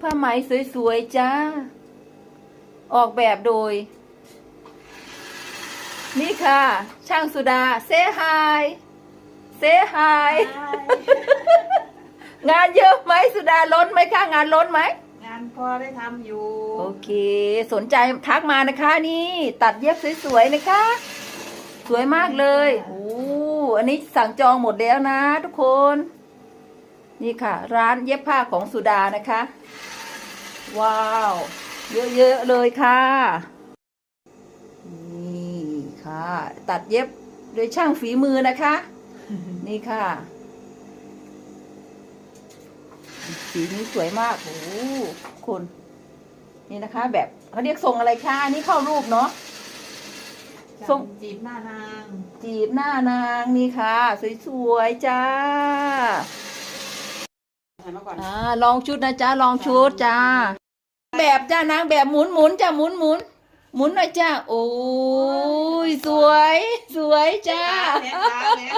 ผ้าไหมสวยๆจ้า ออกแบบโดย นี่ค่ะ ช่างสุดาเซฮายเซฮายงานเยอะไหมสุดาล้นไหมคะงานล้นไหมงานพอได้ทำอยู่ โอเค สนใจทักมานะคะนี่ ตัดเย็บสวยๆนะคะ สวยมากเลยโอ้อันนี้สั่งจองหมดแล้วนะทุกคน นี่ค่ะ ร้านเย็บผ้าของสุดานะคะ ว้าว เยอะๆเลยค่ะ นี่ค่ะ ตัดเย็บโดยช่างฝีมือนะคะ นี่ค่ะ สีนี้สวยมากโอ้โหคุณนี่นะคะ แบบเขาเรียกทรงอะไรคะอันนี้เข้ารูปเนาะส้มจีบหน้านาง จีบหน้านางนี่ค่ะ สวยๆจ้า ถ่ายมาก่อน อ่าลองชุดนะจ้าลองชุดจ้า แบบจ้านางแบบหมุนหมุนๆจ้าหมุนหมุนหมุนหน่อยจ้าโอ้ยสวย สวยจ้าแม่ขาแม่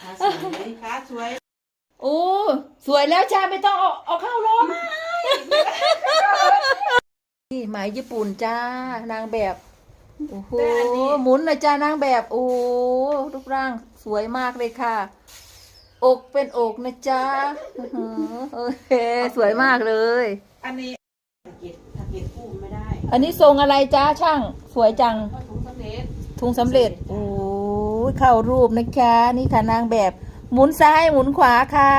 ขาสวยขาสวยโอ้สวยแล้วจ้าไม่ต้องเอาเอาเข้าล้อมนี่ไหมายญี่ปุ่นจ้านางแบบโอ้โหหมุนหนะจ้านางแบบโอ้รูปร่างสวยมากเลยค่ะ อกเป็นอกนะจ๊ะอื้อหือโอเค สวยมากเลย อันนี้ตะเกียบตะเกียบคู่ไม่ได้อันนี้ทรงอะไรจ้าช่าง สวยจัง เพราะถุงสำเร็จทุงสำเร็จ โอ้ยเข้ารูปนะคะ นี่ค่ะนางแบบ หมุนซ้ายหมุนขวาค่ะ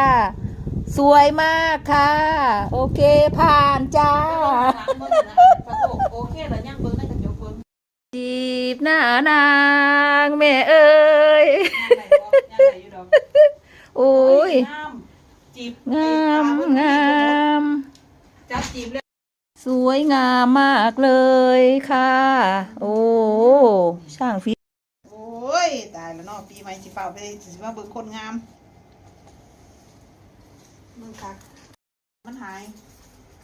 สวยมากค่ะ โอเคผ่านจ้าหลังเบิ่งนะกระโปรงโอเคแล้วยังเบิ่งในกระจกเบิ่งจีบหน้านางแม่เอ้ยยังไงบ่ยังไงอยู่ดอก โอ้ยงามจีบงามงาม จับจีบเลยสวยงามมากเลยค่ะ โอ้ช่างฝีโอ้ยตายแล้วเนาะปีใหม่สิเป่าไปสิมาเบิ่งคนงามมึงคักมันหาย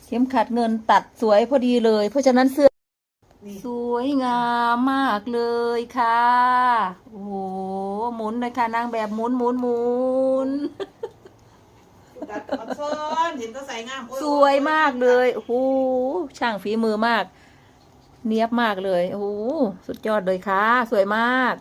เข็มขัดเงินตัดสวยพอดีเลย เพราะฉะนั้นเสื้อ นี่ สวยงามมากเลยค่ะ โอ้โหหมุนเลยค่ะนางแบบหมุนหมุนหมุนตัดมาซ้อนเห็นก็ใส่งามโอ้สวยมากเลยโอ้โหช่างฝีมือมาก เนียบมากเลยโอ้โหสุดยอดเลยค่ะ สวยมาก